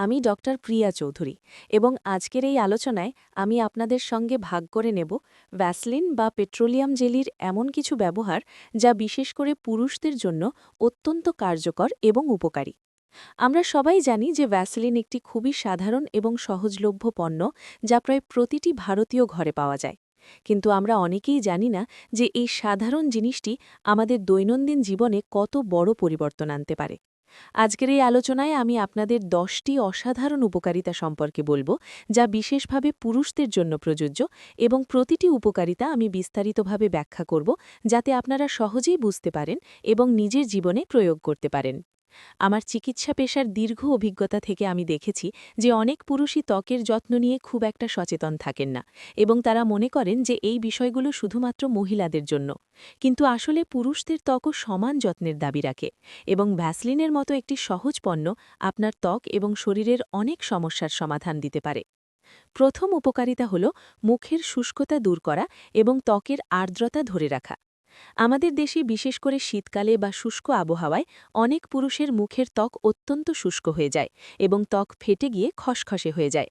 আমি ডক্টর প্রিয়া চৌধুরী এবং আজকের এই আলোচনায় আমি আপনাদের সঙ্গে ভাগ করে নেব ভ্যাসলিন বা পেট্রোলিয়াম জেলির এমন কিছু ব্যবহার যা বিশেষ করে পুরুষদের জন্য অত্যন্ত কার্যকর এবং উপকারী। আমরা সবাই জানি যে ভ্যাসলিন একটি খুবই সাধারণ এবং সহজলভ্য পণ্য যা প্রায় প্রতিটি ভারতীয় ঘরে পাওয়া যায়। কিন্তু আমরা অনেকেই জানি না যে এই সাধারণ জিনিসটি আমাদের দৈনন্দিন জীবনে কত বড় পরিবর্তন আনতে পারে। আজকের এই আলোচনায় আমি আপনাদের দশটি অসাধারণ উপকারিতা সম্পর্কে বলব, যা বিশেষভাবে পুরুষদের জন্য প্রযোজ্য এবং প্রতিটি উপকারিতা আমি বিস্তারিতভাবে ব্যাখ্যা করব, যাতে আপনারা সহজেই বুঝতে পারেন এবং নিজের জীবনে প্রয়োগ করতে পারেন। আমার চিকিৎসা পেশার দীর্ঘ অভিজ্ঞতা থেকে আমি দেখেছি যে অনেক পুরুষই ত্বকের যত্ন নিয়ে খুব একটা সচেতন থাকেন না এবং তারা মনে করেন যে এই বিষয়গুলো শুধুমাত্র মহিলাদের জন্য। কিন্তু আসলে পুরুষদের ত্বকও সমান যত্নের দাবি রাখে এবং ভ্যাসলিনের মতো একটি সহজ পণ্য আপনার ত্বক এবং শরীরের অনেক সমস্যার সমাধান দিতে পারে। প্রথম উপকারিতা হল মুখের শুষ্কতা দূর করা এবং ত্বকের আর্দ্রতা ধরে রাখা। আমাদের দেশে বিশেষ করে শীতকালে বা শুষ্ক আবহাওয়ায় অনেক পুরুষের মুখের ত্বক অত্যন্ত শুষ্ক হয়ে যায় এবং ত্বক ফেটে গিয়ে খসখসে হয়ে যায়।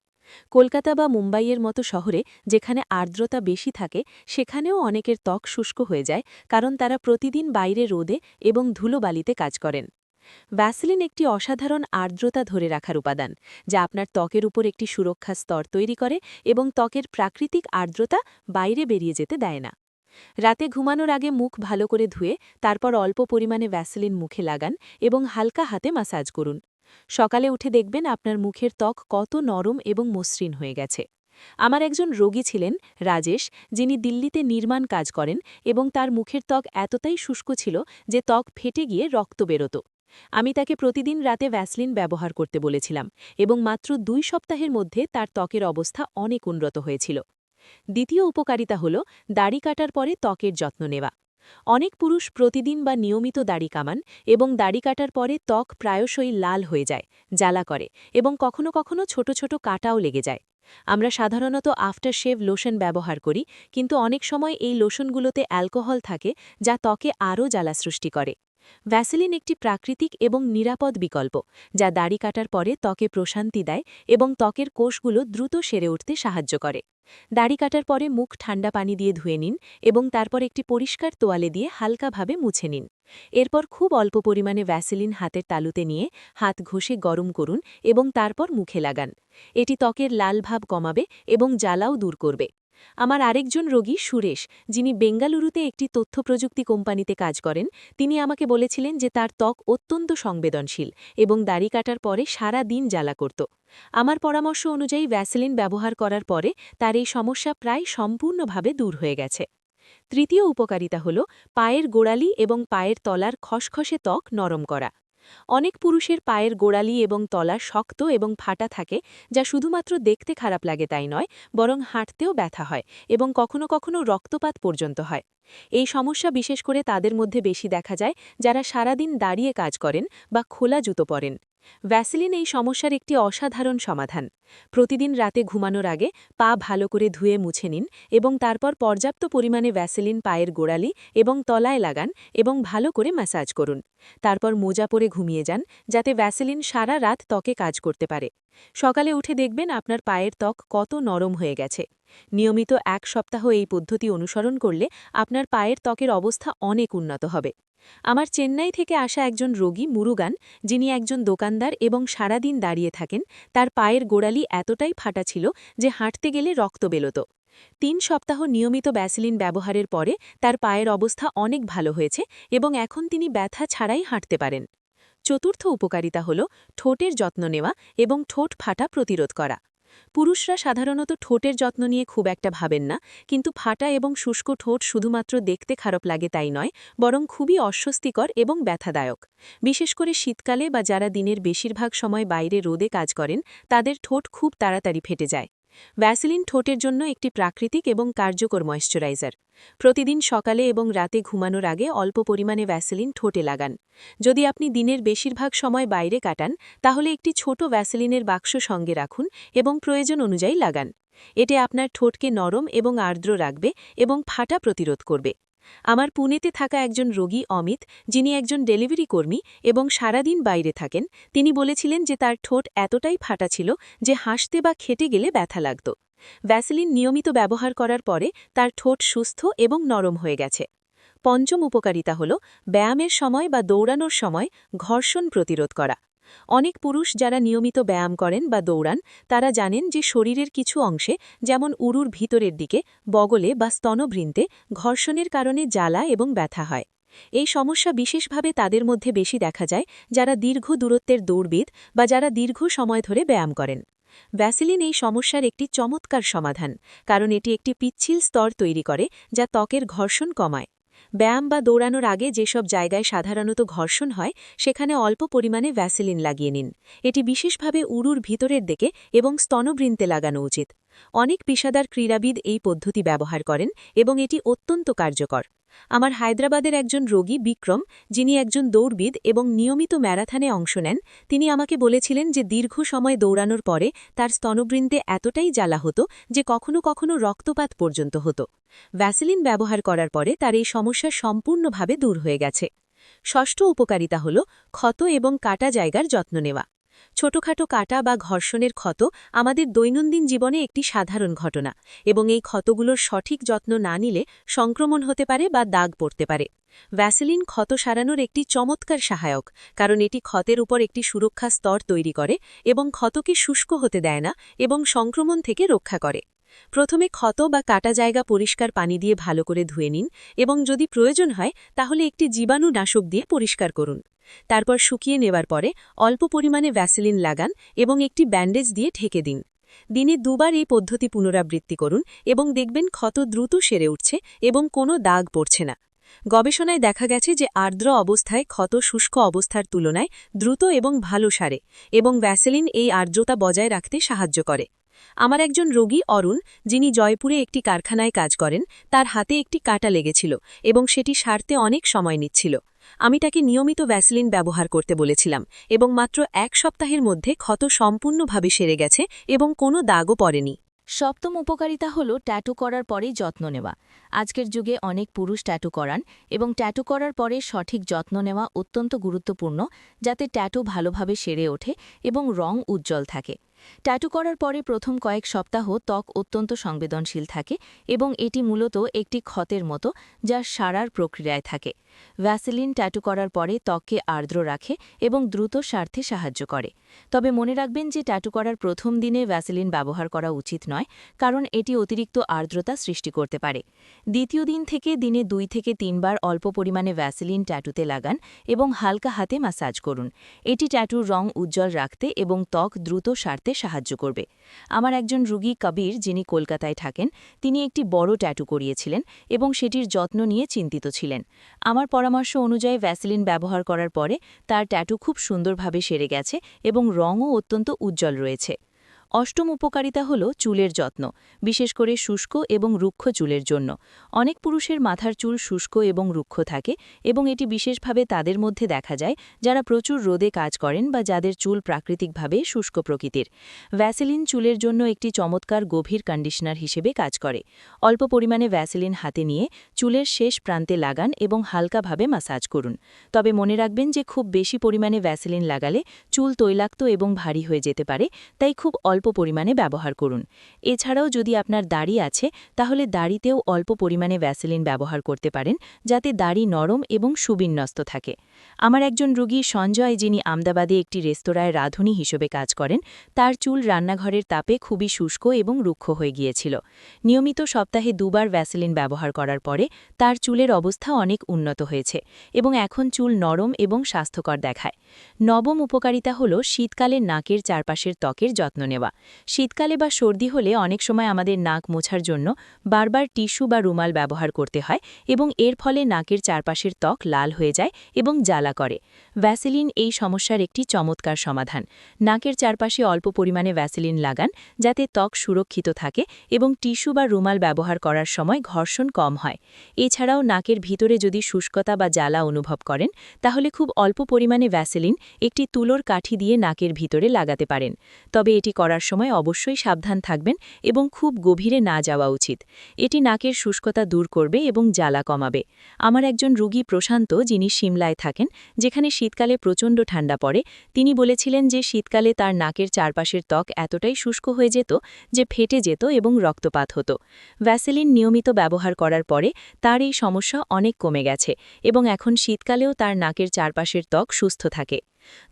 কলকাতা বা মুম্বাইয়ের মতো শহরে যেখানে আর্দ্রতা বেশি থাকে, সেখানেও অনেকের ত্বক শুষ্ক হয়ে যায় কারণ তারা প্রতিদিন বাইরে রোদে এবং ধুলোবালিতে কাজ করেন। ভ্যাসলিন একটি অসাধারণ আর্দ্রতা ধরে রাখার উপাদান, যা আপনার ত্বকের উপর একটি সুরক্ষা স্তর তৈরি করে এবং ত্বকের প্রাকৃতিক আর্দ্রতা বাইরে বেরিয়ে যেতে দেয় না। রাতে ঘুমানোর আগে মুখ ভালো করে ধুয়ে, তারপর অল্প পরিমাণে ভ্যাসলিন মুখে লাগান এবং হালকা হাতে মাসাজ করুন। সকালে উঠে দেখবেন আপনার মুখের ত্বক কত নরম এবং মসৃণ হয়ে গেছে। আমার একজন রোগী ছিলেন, রাজেশ, যিনি দিল্লিতে নির্মাণ কাজ করেন এবং তার মুখের ত্বক এতটাই শুষ্ক ছিল যে ত্বক ফেটে গিয়ে রক্ত বেরোত। আমি তাকে প্রতিদিন রাতে ভ্যাসলিন ব্যবহার করতে বলেছিলাম এবং মাত্র দুই সপ্তাহের মধ্যে তার ত্বকের অবস্থা অনেক উন্নত হয়েছিল। দ্বিতীয় উপকারিতা হল দাড়ি কাটার পরে ত্বকের যত্ন নেওয়া। অনেক পুরুষ প্রতিদিন বা নিয়মিত দাড়ি কামান এবং দাড়ি কাটার পরে ত্বক প্রায়শই লাল হয়ে যায়, জ্বালা করে এবং কখনো কখনো ছোট ছোট কাটাও লেগে যায়। আমরা সাধারণত আফটার শেভ লোশন ব্যবহার করি, কিন্তু অনেক সময় এই লোশনগুলোতে অ্যালকোহল থাকে যা ত্বকে আরও জ্বালা সৃষ্টি করে। ভ্যাসেলিন একটি প্রাকৃতিক এবং নিরাপদ বিকল্প, যা দাড়ি কাটার পরে ত্বকে প্রশান্তি দেয় এবং ত্বকের কোষগুলো দ্রুত সেরে উঠতে সাহায্য করে। দাড়ি কাটার পরে মুখ ঠান্ডা পানি দিয়ে ধুয়ে নিন এবং তারপর একটি পরিষ্কার তোয়ালে দিয়ে হালকাভাবে মুছে নিন। এরপর খুব অল্প পরিমাণে ভ্যাসেলিন হাতের তালুতে নিয়ে হাত ঘষে গরম করুন এবং তারপর মুখে লাগান। এটি ত্বকের লাল ভাব কমাবে এবং জ্বালাও দূর করবে। আমার আরেকজন রোগী সুরেশ, যিনি বেঙ্গালুরুতে একটি তথ্য প্রযুক্তি কোম্পানিতে কাজ করেন, তিনি আমাকে বলেছিলেন যে তার ত্বক অত্যন্ত সংবেদনশীল এবং দাড়ি কাটার পরে সারা দিন জ্বালা করত। আমার পরামর্শ অনুযায়ী ভ্যাসেলিন ব্যবহার করার পরে তার এই সমস্যা প্রায় সম্পূর্ণভাবে দূর হয়ে গেছে। তৃতীয় উপকারিতা হল পায়ের গোড়ালি এবং পায়ের তলার খসখসে ত্বক নরম করা। অনেক পুরুষের পায়ের গোড়ালি এবং তলা শক্ত এবং ফাটা থাকে, যা শুধুমাত্র দেখতে খারাপ লাগে তাই নয়, বরং হাঁটতেও ব্যথা হয় এবং কখনো কখনো রক্তপাত পর্যন্ত হয়। এই সমস্যা বিশেষ করে তাদের মধ্যে বেশি দেখা যায়, যারা সারাদিন দাঁড়িয়ে কাজ করেন বা খোলা জুতো পরেন। ভ্যাসলিন এই সমস্যার একটি অসাধারণ সমাধান। প্রতিদিন রাতে ঘুমানোর আগে পা ভালো করে ধুয়ে মুছে নিন এবং তারপর পর্যাপ্ত পরিমাণে ভ্যাসলিন পায়ের গোড়ালি এবং তলায় লাগান এবং ভালো করে ম্যাসাজ করুন। তারপর মোজা পরে ঘুমিয়ে যান যাতে ভ্যাসলিন সারা রাত ত্বকে কাজ করতে পারে। সকালে উঠে দেখবেন আপনার পায়ের ত্বক কত নরম হয়ে গেছে। নিয়মিত এক সপ্তাহ এই পদ্ধতি অনুসরণ করলে আপনার পায়ের ত্বকের অবস্থা অনেক উন্নত হবে। আমার চেন্নাই থেকে আসা একজন রোগী মুরুগান, যিনি একজন দোকানদার এবং সারাদিন দাঁড়িয়ে থাকেন, তার পায়ের গোড়ালি এতটাই ফাটা ছিল যে হাঁটতে গেলে রক্ত বেরোত। তিন সপ্তাহ নিয়মিত ব্যাসিলিন ব্যবহারের পরে তার পায়ের অবস্থা অনেক ভালো হয়েছে এবং এখন তিনি ব্যথা ছাড়াই হাঁটতে পারেন। চতুর্থ উপকারিতা হল ঠোঁটের যত্ন নেওয়া এবং ঠোঁট ফাটা প্রতিরোধ করা। পুরুষরা সাধারণত ঠোঁটের যত্ন নিয়ে খুব একটা ভাবেন না, কিন্তু ফাটা এবং শুষ্ক ঠোঁট শুধুমাত্র দেখতে খারাপ লাগে তাই নয়, বরং খুবই অস্বস্তিকর এবং ব্যথাদায়ক। বিশেষ করে শীতকালে বা যারা দিনের বেশিরভাগ সময় বাইরে রোদে কাজ করেন, তাদের ঠোঁট খুব তাড়াতাড়ি ফেটে যায়। ভ্যাসলিন ঠোঁটের জন্য একটি প্রাকৃতিক এবং কার্যকর ময়েশ্চারাইজার। প্রতিদিন সকালে এবং রাতে ঘুমানোর আগে অল্প পরিমাণে ভ্যাসেলিন ঠোঁটে লাগান। যদি আপনি দিনের বেশিরভাগ সময় বাইরে কাটান, তাহলে একটি ছোট ভ্যাসেলিনের বাক্স সঙ্গে রাখুন এবং প্রয়োজন অনুযায়ী লাগান। এটি আপনার ঠোঁটকে নরম এবং আর্দ্র রাখবে এবং ফাটা প্রতিরোধ করবে। আমার পুনেতে থাকা একজন রোগী অমিত, যিনি একজন ডেলিভারি কর্মী এবং সারাদিন বাইরে থাকেন, তিনি বলেছিলেন যে তার ঠোঁট এতটাই ফাটা ছিল যে হাসতে বা খেটে গেলে ব্যথা লাগত। ভ্যাসলিন নিয়মিত ব্যবহার করার পরে তার ঠোঁট সুস্থ এবং নরম হয়ে গেছে। পঞ্চম উপকারিতা হল ব্যায়ামের সময় বা দৌড়ানোর সময় ঘর্ষণ প্রতিরোধ করা। অনেক পুরুষ যারা নিয়মিত ব্যায়াম করেন বা দৌড়ান, তারা জানেন যে শরীরের কিছু অংশে, যেমন উরুর ভিতরের দিকে, বগলে বা স্তনভৃন্তে ঘর্ষণের কারণে জ্বালা এবং ব্যথা হয়। এই সমস্যা বিশেষভাবে তাদের মধ্যে বেশি দেখা যায়, যারা দীর্ঘ দূরত্বের দৌড়বিদ বা যারা দীর্ঘ সময় ধরে ব্যায়াম করেন। ভ্যাসিলিন এই সমস্যার একটি চমৎকার সমাধান, কারণ এটি একটি পিচ্ছিল স্তর তৈরি করে, যা ত্বকের ঘর্ষণ কমায়। ব্যায়াম বা দৌড়ানোর আগে যেসব জায়গায় সাধারণত ঘর্ষণ হয়, সেখানে অল্প পরিমাণে ভ্যাসেলিন লাগিয়ে নিন। এটি বিশেষভাবে উরুর ভিতরের দিকে এবং স্তনবৃন্তে লাগানো উচিত। অনেক পেশাদার ক্রীড়াবিদ এই পদ্ধতি ব্যবহার করেন এবং এটি অত্যন্ত কার্যকর। আমার হায়দ্রাবাদের একজন রোগী বিক্রম, যিনি একজন দৌড়বিদ এবং নিয়মিত ম্যারাথনে অংশ নেন, তিনি আমাকে বলেছিলেন যে দীর্ঘ সময় দৌড়ানোর পরে তার স্তনবৃন্দে এতটাই জ্বালা হতো যে কখনো কখনো রক্তপাত পর্যন্ত হতো। ভ্যাসেলিন ব্যবহার করার পরে তার এই সমস্যা সম্পূর্ণভাবে দূর হয়ে গেছে। ষষ্ঠ উপকারিতা হল ক্ষত এবং কাটা জায়গার যত্ন নেওয়া। ছোটখাটো কাটা বা ঘর্ষণের ক্ষত আমাদের দৈনন্দিন জীবনে একটি সাধারণ ঘটনা এবং এই ক্ষতগুলোর সঠিক যত্ন না নিলে সংক্রমণ হতে পারে বা দাগ পড়তে পারে। ভ্যাসেলিন ক্ষত সারানোর একটি চমৎকার সহায়ক, কারণ এটি ক্ষতের উপর একটি সুরক্ষা স্তর তৈরি করে এবং ক্ষতকে শুষ্ক হতে দেয় না এবং সংক্রমণ থেকে রক্ষা করে। প্রথমে ক্ষত বা কাটা জায়গা পরিষ্কার পানি দিয়ে ভালো করে ধুয়ে নিন এবং যদি প্রয়োজন হয়, তাহলে একটি জীবাণুনাশক দিয়ে পরিষ্কার করুন। তারপর শুকিয়ে নেবার পরে অল্প পরিমাণে ভ্যাসেলিন লাগান এবং একটি ব্যান্ডেজ দিয়ে ঢেকে দিন। দিনে দুবার এই পদ্ধতি পুনরাবৃত্তি করুন এবং দেখবেন ক্ষত দ্রুত সেরে উঠছে এবং কোনো দাগ পড়ছে না। গবেষণায় দেখা গেছে যে আর্দ্র অবস্থায় ক্ষত শুষ্ক অবস্থার তুলনায় দ্রুত এবং ভালো সারে এবং ভ্যাসেলিন এই আর্দ্রতা বজায় রাখতে সাহায্য করে। আমার একজন রোগী অরুণ, যিনি জয়পুরে একটি কারখানায় কাজ করেন, তার হাতে একটি কাটা লেগেছিল এবং সেটি সারতে অনেক সময় নিচ্ছিল। আমি তাকে নিয়মিত ভ্যাসলিন ব্যবহার করতে বলেছিলাম এবং মাত্র এক সপ্তাহের মধ্যে ক্ষত সম্পূর্ণভাবে সেরে গেছে এবং কোনো দাগও পড়েনি। সপ্তম উপকারিতা হল ট্যাটু করার পরেই যত্ন নেওয়া। আজকের যুগে অনেক পুরুষ ট্যাটু করান এবং ট্যাটু করার পরে সঠিক যত্ন নেওয়া অত্যন্ত গুরুত্বপূর্ণ, যাতে ট্যাটু ভালোভাবে সেরে ওঠে এবং রং উজ্জ্বল থাকে। ট্যাটু করার পরে প্রথম কয়েক সপ্তাহ ত্বক অত্যন্ত সংবেদনশীল থাকে এবং এটি মূলত একটি ক্ষতের মতো যা সারার প্রক্রিয়ায় থাকে। ভ্যাসেলিন ট্যাটু করার পরে ত্বককে আর্দ্র রাখে এবং দ্রুত স্বার্থে সাহায্য করে। তবে মনে রাখবেন যে ট্যাটু করার প্রথম দিনে ভ্যাসেলিন ব্যবহার করা উচিত নয়, কারণ এটি অতিরিক্ত আর্দ্রতা সৃষ্টি করতে পারে। দ্বিতীয় দিন থেকে দিনে দুই থেকে তিনবার অল্প পরিমাণে ভ্যাসেলিন ট্যাটুতে লাগান এবং হালকা হাতে ম্যাসাজ করুন। এটি ট্যাটুর রং উজ্জ্বল রাখতে এবং ত্বক দ্রুত সারতে সাহায্য করবে। আমার একজন রুগী কবির, যিনি কলকাতায় থাকেন, তিনি একটি বড় ট্যাটু করিয়েছিলেন এবং সেটির যত্ন নিয়ে চিন্তিত ছিলেন। আমার পরামর্শ অনুযায়ী ভ্যাসেলিন ব্যবহার করার পরে তার ট্যাটু খুব সুন্দরভাবে সেরে গেছে এবং রঙও অত্যন্ত উজ্জ্বল রয়েছে। অষ্টম উপকারিতা হল চুলের যত্ন, বিশেষ করে শুষ্ক এবং রুক্ষ চুলের জন্য। অনেক পুরুষের মাথার চুল শুষ্ক এবং রুক্ষ থাকে এবং এটি বিশেষভাবে তাদের মধ্যে দেখা যায় যারা প্রচুর রোদে কাজ করেন বা যাদের চুল প্রাকৃতিকভাবে শুষ্ক প্রকৃতির। ভ্যাসেলিন চুলের জন্য একটি চমৎকার গভীর কন্ডিশনার হিসেবে কাজ করে। অল্প পরিমাণে ভ্যাসেলিন হাতে নিয়ে চুলের শেষ প্রান্তে লাগান এবং হালকাভাবে মাসাজ করুন। তবে মনে রাখবেন যে খুব বেশি পরিমাণে ভ্যাসেলিন লাগালে চুল তৈলাক্ত এবং ভারী হয়ে যেতে পারে, তাই খুব অল্প পরিমাণে ব্যবহার করুন। এছাড়াও যদি আপনার দাড়ি আছে, তাহলে দাড়িতেও অল্প পরিমাণে ভ্যাসেলিন ব্যবহার করতে পারেন, যাতে দাড়ি নরম এবং সুবিন্যস্ত থাকে। আমার একজন রোগী সঞ্জয়, যিনি আমদাবাদে একটি রেস্তোরাঁয় রাঁধুনি হিসেবে কাজ করেন, তার চুল রান্নাঘরের তাপে খুবই শুষ্ক এবং রুক্ষ হয়ে গিয়েছিল। নিয়মিত সপ্তাহে দুবার ভ্যাসেলিন ব্যবহার করার পরে, তার চুলের অবস্থা অনেক উন্নত হয়েছে এবং এখন চুল নরম এবং স্বাস্থ্যকর দেখায়। নবম উপকারিতা হল শীতকালে নাকের চারপাশের ত্বকের যত্ন নেওয়া। শীতকালে বা সর্দি হলে অনেক সময় আমাদের নাক মোছার জন্য বারবার টিস্যু বা রুমাল ব্যবহার করতে হয় এবং এর ফলে নাকের চারপাশের ত্বক লাল হয়ে যায় এবং জ্বালা করে। ভ্যাসেলিন এই সমস্যার একটি চমৎকার সমাধান। নাকের চারপাশে অল্প পরিমাণে ভ্যাসেলিন লাগান যাতে ত্বক সুরক্ষিত থাকে এবং টিস্যু বা রুমাল ব্যবহার করার সময় ঘর্ষণ কম হয়। এছাড়াও নাকের ভিতরে যদি শুষ্কতা বা জ্বালা অনুভব করেন, তাহলে খুব অল্প পরিমাণে ভ্যাসেলিন একটি তুলোর কাঠি দিয়ে নাকের ভিতরে লাগাতে পারেন। তবে এটি করার করার সময় অবশ্যই সাবধান থাকবেন এবং খুব গভীরে না যাওয়া উচিত। এটি নাকের শুষ্কতা দূর করবে এবং জ্বালা কমাবে। আমার একজন রুগী প্রশান্ত, যিনি সিমলায় থাকেন, যেখানে শীতকালে প্রচণ্ড ঠান্ডা পড়ে, তিনি বলেছিলেন যে শীতকালে তার নাকের চারপাশের ত্বক এতটাই শুষ্ক হয়ে যেত যে ফেটে যেত এবং রক্তপাত হতো। ভ্যাসেলিন নিয়মিত ব্যবহার করার পরে তার এই সমস্যা অনেক কমে গেছে এবং এখন শীতকালেও তার নাকের চারপাশের ত্বক সুস্থ থাকে।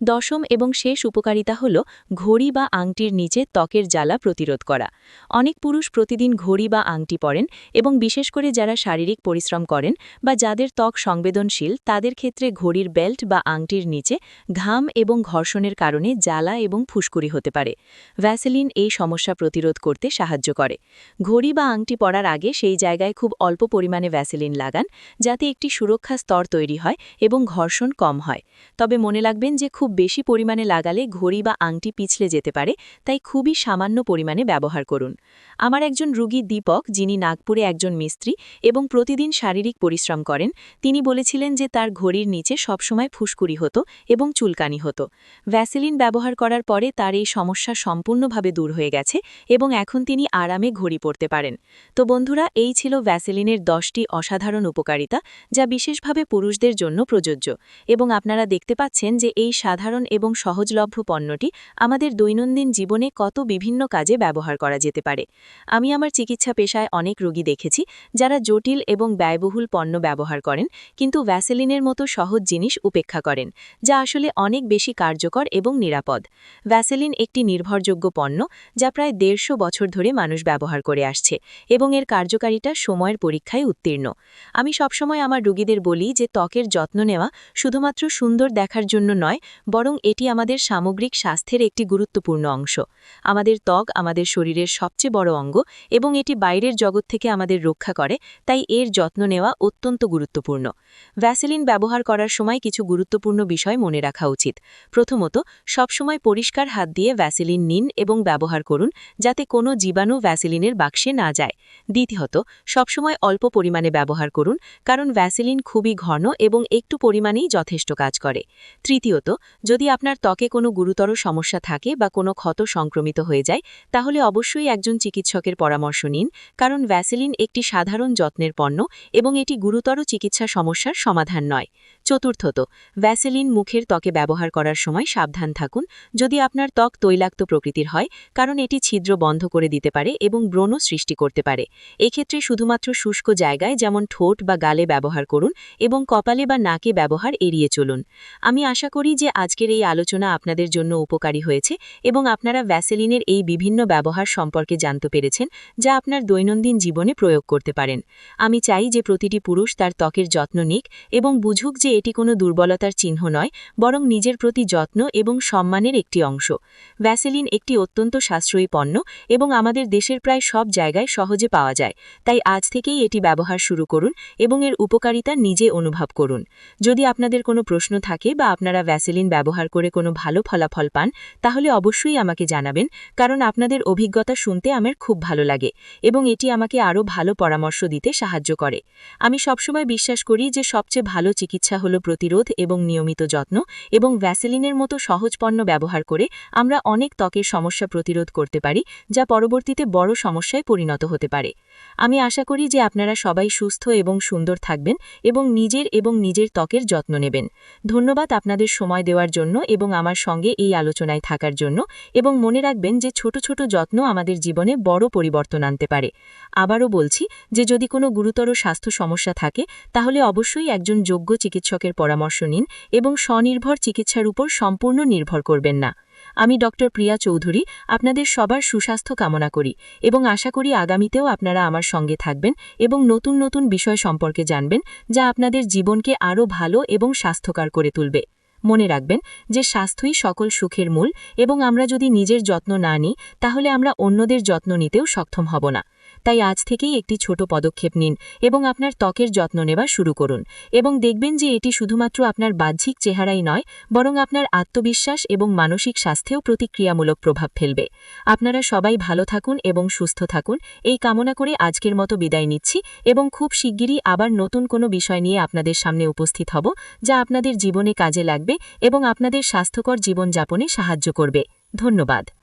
দশম এবং শেষ উপকারিতা হল ঘড়ি বা আংটির নিচে ত্বকের জ্বালা প্রতিরোধ করা। অনেক পুরুষ প্রতিদিন ঘড়ি বা আংটি পরেন এবং বিশেষ করে যারা শারীরিক পরিশ্রম করেন বা যাদের ত্বক সংবেদনশীল, তাদের ক্ষেত্রে ঘড়ির বেল্ট বা আংটির নিচে ঘাম এবং ঘর্ষণের কারণে জ্বালা এবং ফুসকুড়ি হতে পারে। ভ্যাসেলিন এই সমস্যা প্রতিরোধ করতে সাহায্য করে। ঘড়ি বা আংটি পরার আগে সেই জায়গায় খুব অল্প পরিমাণে ভ্যাসেলিন লাগান, যাতে একটি সুরক্ষা স্তর তৈরি হয় এবং ঘর্ষণ কম হয়। তবে মনে রাখবেন যে খুব বেশি পরিমাণে লাগালে ঘড়ি বা আংটি পিছলে যেতে পারে, তাই খুবই সামান্য পরিমাণে ব্যবহার করুন। আমার একজন রুগী দীপক, যিনি নাগপুরে একজন মিস্ত্রি এবং প্রতিদিন শারীরিক পরিশ্রম করেন, তিনি বলেছিলেন যে তার ঘড়ির নিচে সবসময় ফুসকুড়ি হতো এবং চুলকানি হতো। ভ্যাসেলিন ব্যবহার করার পরে তার এই সমস্যা সম্পূর্ণভাবে দূর হয়ে গেছে এবং এখন তিনি আরামে ঘড়ি পরতে পারেন। তো বন্ধুরা, এই ছিল ভ্যাসেলিনের দশটি অসাধারণ উপকারিতা, যা বিশেষভাবে পুরুষদের জন্য প্রযোজ্য। এবং আপনারা দেখতে পাচ্ছেন যে এই সাধারণ এবং সহজলভ্য পণ্যটি আমাদের দৈনন্দিন জীবনে কত বিভিন্ন কাজে ব্যবহার করা যেতে পারে। আমি আমার চিকিৎসা পেশায় অনেক রোগী দেখেছি যারা জটিল এবং ব্যয়বহুল পণ্য ব্যবহার করেন, কিন্তু ভ্যাসেলিনের মতো সহজ জিনিস উপেক্ষা করেন, যা আসলে অনেক বেশি কার্যকর এবং নিরাপদ। ভ্যাসেলিন একটি নির্ভরযোগ্য পণ্য যা প্রায় দেড়শো বছর ধরে মানুষ ব্যবহার করে আসছে এবং এর কার্যকারিতা সময়ের পরীক্ষায় উত্তীর্ণ। আমি সবসময় আমার রোগীদের বলি যে ত্বকের যত্ন নেওয়া শুধুমাত্র সুন্দর দেখার জন্য নয় বরং এটি আমাদের সামগ্রিক স্বাস্থ্যের একটি গুরুত্বপূর্ণ অংশ। আমাদের ত্বক আমাদের শরীরের সবচেয়ে বড় অঙ্গ এবং এটি বাইরের জগৎ থেকে আমাদের রক্ষা করে, তাই এর যত্ন নেওয়া অত্যন্ত গুরুত্বপূর্ণ। ভ্যাসেলিন ব্যবহার করার সময় কিছু গুরুত্বপূর্ণ বিষয় মনে রাখা উচিত। প্রথমত, সবসময় পরিষ্কার হাত দিয়ে ভ্যাসেলিন নিন এবং ব্যবহার করুন, যাতে কোনো জীবাণু ভ্যাসেলিনের বাক্সে না যায়। দ্বিতীয়ত, সবসময় অল্প পরিমাণে ব্যবহার করুন, কারণ ভ্যাসেলিন খুবই ঘন এবং একটু পরিমাণেই যথেষ্ট কাজ করে। তৃতীয়ত যদি আপনার ত্বকে কোনো গুরুতর সমস্যা থাকে বা কোনো ক্ষত সংক্রমিত হয়ে যায়, তাহলে অবশ্যই একজন চিকিৎসকের পরামর্শ নিন, কারণ ভ্যাসেলিন একটি সাধারণ যত্নের পণ্য এবং এটি গুরুতর চিকিৎসা সমস্যার সমাধান নয়। চতুর্থত ভ্যাসেলিন মুখের ত্বকে ব্যবহার করার সময় সাবধান থাকুন। যদি আপনার ত্বক তৈলাক্ত প্রকৃতির হয়, কারণ এটি ছিদ্র বন্ধ করে দিতে পারে এবং ব্রণ সৃষ্টি করতে পারে। এক্ষেত্রে শুধুমাত্র শুষ্ক জায়গায় যেমন ঠোঁট বা গালে ব্যবহার করুন এবং কপালে বা নাকে ব্যবহার এড়িয়ে চলুন। আমি আশা করি যে আজকের এই আলোচনা আপনাদের জন্য উপকারী হয়েছে এবং আপনারা ভ্যাসেলিনের এই বিভিন্ন ব্যবহার সম্পর্কে জানতে পেরেছেন, যা আপনার দৈনন্দিন জীবনে প্রয়োগ করতে পারেন। আমি চাই যে প্রতিটি পুরুষ তার ত্বকের যত্ন নিক এবং বুঝুক যে এটি কোনো দুর্বলতার চিহ্ন নয়, বরং নিজের প্রতি যত্ন এবং সম্মানের একটি অংশ। ভ্যাসেলিন একটি অত্যন্ত সাশ্রয়ী পণ্য এবং আমাদের দেশের প্রায় সব জায়গায় সহজে পাওয়া যায়, তাই আজ থেকেই এটি ব্যবহার শুরু করুন এবং এর উপকারিতা নিজে অনুভব করুন। যদি আপনাদের কোনো প্রশ্ন থাকে বা আপনারা ভ্যাসেলিন ব্যবহার করে কোনো ভালো ফলাফল পান, তাহলে অবশ্যই আমাকে জানাবেন, কারণ আপনাদের অভিজ্ঞতা শুনতে আমার খুব ভালো লাগে এবং এটি আমাকে আরও ভালো পরামর্শ দিতে সাহায্য করে। আমি সবসময় বিশ্বাস করি যে সবচেয়ে ভালো চিকিৎসা হল প্রতিরোধ এবং নিয়মিত যত্ন এবং ভ্যাসেলিনের মতো সহজ পণ্য ব্যবহার করে আমরা অনেক ত্বকের সমস্যা প্রতিরোধ করতে পারি, যা পরবর্তীতে বড় সমস্যায় পরিণত হতে পারে। আমি আশা করি যে আপনারা সবাই সুস্থ এবং সুন্দর থাকবেন এবং নিজের এবং নিজের ত্বকের যত্ন নেবেন। ধন্যবাদ আপনাদের সময় দেওয়ার জন্য এবং আমার সঙ্গে এই আলোচনায় থাকার জন্য এবং মনে রাখবেন যে ছোট ছোট যত্ন আমাদের জীবনে বড় পরিবর্তন আনতে পারে। আবারও বলছি যে যদি কোনো গুরুতর স্বাস্থ্য সমস্যা থাকে, তাহলে অবশ্যই একজন যোগ্য চিকিৎসকের পরামর্শ নিন এবং স্বনির্ভর চিকিৎসার উপর সম্পূর্ণ নির্ভর করবেন না। আমি ডক্টর প্রিয়া চৌধুরী, আপনাদের সবার সুস্বাস্থ্য কামনা করি এবং আশা করি আগামীতেও আপনারা আমার সঙ্গে থাকবেন এবং নতুন নতুন বিষয় সম্পর্কে জানবেন যা আপনাদের জীবনকে আরও ভালো এবং স্বাস্থ্যকর করে তুলবে। মনে রাখবেন যে স্বাস্থ্যই সকল সুখের মূল এবং আমরা যদি নিজের যত্ন না নিই, তাহলে আমরা অন্যদের যত্ন নিতেও সক্ষম হব না। তাই আজ থেকেই একটি ছোট পদক্ষেপ নিন এবং আপনার ত্বকের যত্ন নেওয়া শুরু করুন এবং দেখবেন যে এটি শুধুমাত্র আপনার বাহ্যিক চেহারাই নয়, বরং আপনার আত্মবিশ্বাস এবং মানসিক স্বাস্থ্যেও প্রতিক্রিয়ামূলক প্রভাব ফেলবে। আপনারা সবাই ভালো থাকুন এবং সুস্থ থাকুন। এই কামনা করে আজকের মতো বিদায় নিচ্ছি এবং খুব শিগগিরই আবার নতুন কোনো বিষয় নিয়ে আপনাদের সামনে উপস্থিত হব, যা আপনাদের জীবনে কাজে লাগবে এবং আপনাদের স্বাস্থ্যকর জীবনযাপনে সাহায্য করবে। ধন্যবাদ।